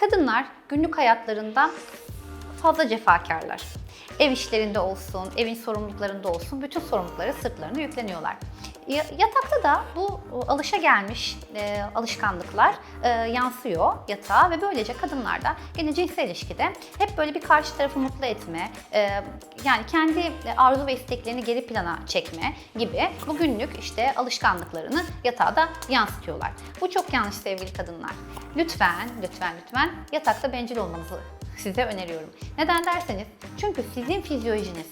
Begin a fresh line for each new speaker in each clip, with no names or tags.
Kadınlar günlük hayatlarında fazla cefakarlar. Ev işlerinde olsun, evin sorumluluklarında olsun bütün sorumlulukları sırtlarına yükleniyorlar. Ya- Yatakta da bu alışa gelmiş e, alışkanlıklar e, yansıyor yatağa ve böylece kadınlar da gene cinsel ilişkide hep böyle bir karşı tarafı mutlu etme, e, yani kendi arzu ve isteklerini geri plana çekme gibi bu günlük işte alışkanlıklarını yatağa da yansıtıyorlar. Bu çok yanlış sevgili kadınlar. Lütfen, lütfen, lütfen yatakta bencil olmanızı size öneriyorum. Neden derseniz çünkü sizin fizyolojiniz,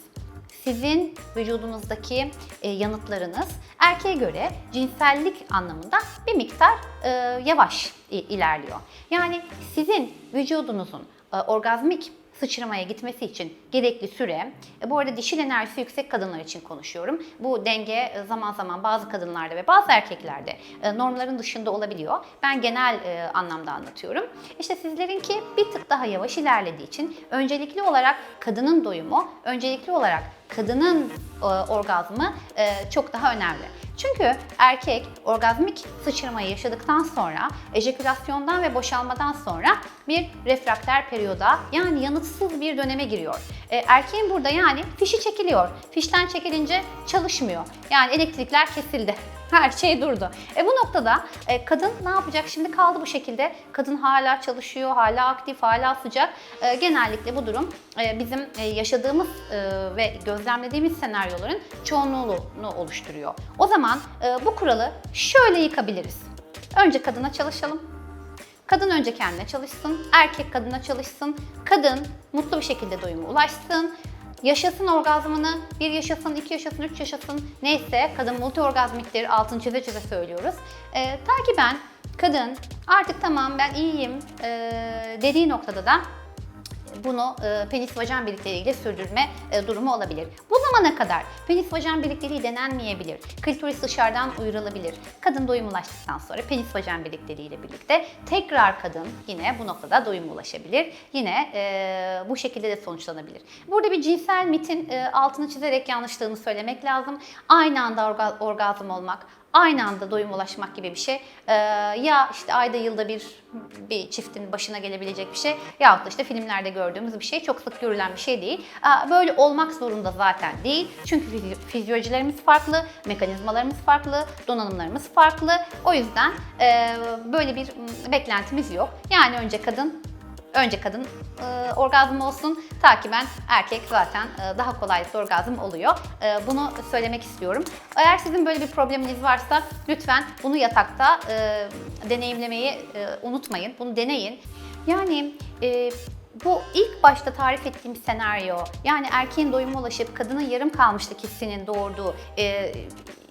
sizin vücudunuzdaki e, yanıtlarınız erkeğe göre cinsellik anlamında bir miktar e, yavaş ilerliyor. Yani sizin vücudunuzun e, orgazmik sıçramaya gitmesi için gerekli süre, e, bu arada dişil enerjisi yüksek kadınlar için konuşuyorum. Bu denge e, zaman zaman bazı kadınlarda ve bazı erkeklerde e, normların dışında olabiliyor. Ben genel anlamda anlatıyorum. İşte sizlerinki bir tık daha yavaş ilerlediği için öncelikli olarak kadının doyumu, öncelikli olarak kadının orgazmı e, çok daha önemli. Çünkü erkek orgazmik sıçramayı yaşadıktan sonra ejekülasyondan ve boşalmadan sonra bir refrakter periyoda yani yanıtsız bir döneme giriyor. E, erkeğin burada yani fişi çekiliyor. Fişten çekilince çalışmıyor. Yani elektrikler kesildi. Her şey durdu. E bu noktada e, kadın ne yapacak? Şimdi kaldı bu şekilde. Kadın hala çalışıyor, hala aktif, hala sıcak. E, genellikle bu durum e, bizim e, yaşadığımız e, ve gözlemlediğimiz senaryoların çoğunluğunu oluşturuyor. O zaman e, bu kuralı şöyle yıkabiliriz. Önce kadına çalışalım. Kadın önce kendine çalışsın, erkek kadına çalışsın, kadın mutlu bir şekilde doyuma ulaşsın, yaşasın orgazmını, bir yaşasın, iki yaşasın, üç yaşasın, neyse kadın multi orgazmiktir, altını çize çize söylüyoruz. Ee, takiben kadın artık tamam ben iyiyim ee, dediği noktada da bunu e, penis vajen birlikteliğiyle sürdürme e, durumu olabilir. Bu zamana kadar penis vajen birlikteliği denenmeyebilir. Klitoris dışarıdan uyarılabilir. Kadın doyum ulaştıktan sonra penis vajen birlikteliğiyle birlikte tekrar kadın yine bu noktada doyuma ulaşabilir. Yine e, bu şekilde de sonuçlanabilir. Burada bir cinsel mitin e, altını çizerek yanlışlığını söylemek lazım. Aynı anda orga- orgazm olmak, aynı anda doyum ulaşmak gibi bir şey. Ee, ya işte ayda yılda bir bir çiftin başına gelebilecek bir şey yahut da işte filmlerde gördüğümüz bir şey çok sık görülen bir şey değil. Aa, Böyle olmak zorunda zaten değil. Çünkü fizyo- fizyolojilerimiz farklı, mekanizmalarımız farklı, donanımlarımız farklı. O yüzden e, böyle bir beklentimiz yok. Yani önce kadın Önce kadın e, orgazm olsun, takiben erkek zaten e, daha kolaylıkla orgazm oluyor. E, bunu söylemek istiyorum. Eğer sizin böyle bir probleminiz varsa lütfen bunu yatakta e, deneyimlemeyi e, unutmayın. Bunu deneyin. Yani e, bu ilk başta tarif ettiğim senaryo, yani erkeğin doyuma ulaşıp kadının yarım kalmışlık hissinin doğurduğu e,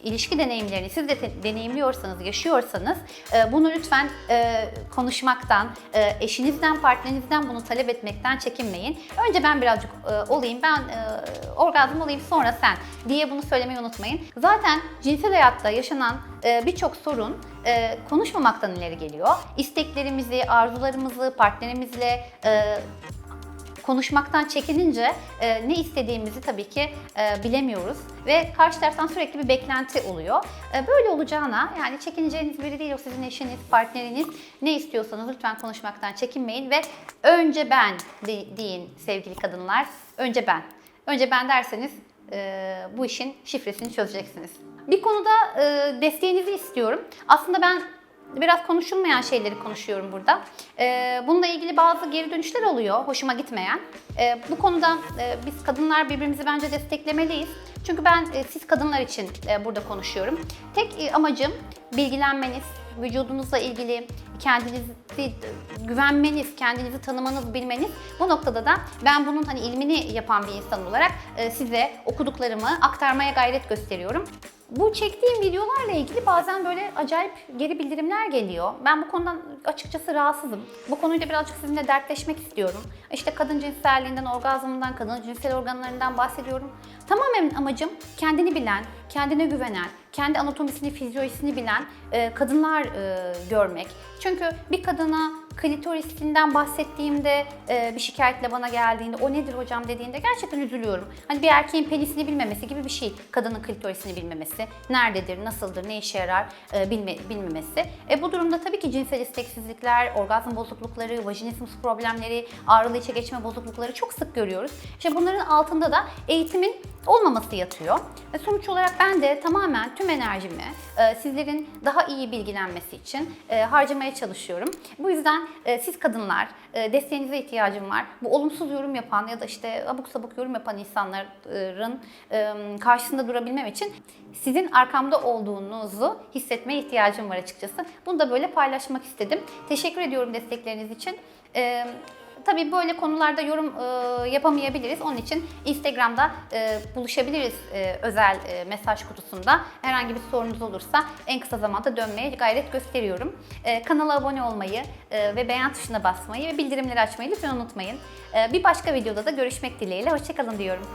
ilişki deneyimlerini siz de deneyimliyorsanız, yaşıyorsanız e, bunu lütfen e, konuşmaktan, e, eşinizden, partnerinizden bunu talep etmekten çekinmeyin. Önce ben birazcık e, olayım, ben e, orgazm olayım sonra sen diye bunu söylemeyi unutmayın. Zaten cinsel hayatta yaşanan e, birçok sorun e, konuşmamaktan ileri geliyor. İsteklerimizi, arzularımızı partnerimizle e, konuşmaktan çekinince e, ne istediğimizi tabii ki e, bilemiyoruz ve karşı taraftan sürekli bir beklenti oluyor. E, böyle olacağına yani çekineceğiniz biri değil o sizin eşiniz, partneriniz. Ne istiyorsanız lütfen konuşmaktan çekinmeyin ve önce ben de- deyin sevgili kadınlar. Önce ben. Önce ben derseniz bu işin şifresini çözeceksiniz. Bir konuda e, desteğinizi istiyorum. Aslında ben biraz konuşulmayan şeyleri konuşuyorum burada. Ee, bununla ilgili bazı geri dönüşler oluyor, hoşuma gitmeyen. Ee, bu konuda e, biz kadınlar birbirimizi bence desteklemeliyiz. Çünkü ben e, siz kadınlar için e, burada konuşuyorum. Tek e, amacım bilgilenmeniz, vücudunuzla ilgili kendinizi güvenmeniz, kendinizi tanımanız, bilmeniz. Bu noktada da ben bunun hani ilmini yapan bir insan olarak e, size okuduklarımı aktarmaya gayret gösteriyorum. Bu çektiğim videolarla ilgili bazen böyle acayip geri bildirimler geliyor. Ben bu konudan açıkçası rahatsızım. Bu konuyla birazcık sizinle dertleşmek istiyorum. İşte kadın cinselliğinden, orgazmından, kadın cinsel organlarından bahsediyorum. Tamamen amacım kendini bilen, kendine güvenen, kendi anatomisini, fizyolojisini bilen e, kadınlar e, görmek. Çünkü bir kadına klitorisinden bahsettiğimde e, bir şikayetle bana geldiğinde o nedir hocam dediğinde gerçekten üzülüyorum. Hani bir erkeğin penisini bilmemesi gibi bir şey. Kadının klitorisini bilmemesi, nerededir, nasıldır, ne işe yarar e, bilme, bilmemesi. E, bu durumda tabii ki cinsel isteksizlikler, orgazm bozuklukları, vajinismus problemleri, ağrılı içe geçme bozuklukları çok sık görüyoruz. İşte bunların altında da eğitimin olmaması yatıyor. Ve sonuç olarak ben de tamamen tüm enerjimi e, sizlerin daha iyi bilgilenmesi için e, harcamaya çalışıyorum. Bu yüzden e, siz kadınlar e, desteğinize ihtiyacım var. Bu olumsuz yorum yapan ya da işte abuk sabuk yorum yapan insanların e, karşısında durabilmem için sizin arkamda olduğunuzu hissetmeye ihtiyacım var açıkçası. Bunu da böyle paylaşmak istedim. Teşekkür ediyorum destekleriniz için. E, Tabii böyle konularda yorum e, yapamayabiliriz. Onun için Instagram'da e, buluşabiliriz e, özel e, mesaj kutusunda. Herhangi bir sorunuz olursa en kısa zamanda dönmeye gayret gösteriyorum. E, kanala abone olmayı e, ve beğen tuşuna basmayı ve bildirimleri açmayı lütfen unutmayın. E, bir başka videoda da görüşmek dileğiyle. Hoşçakalın diyorum.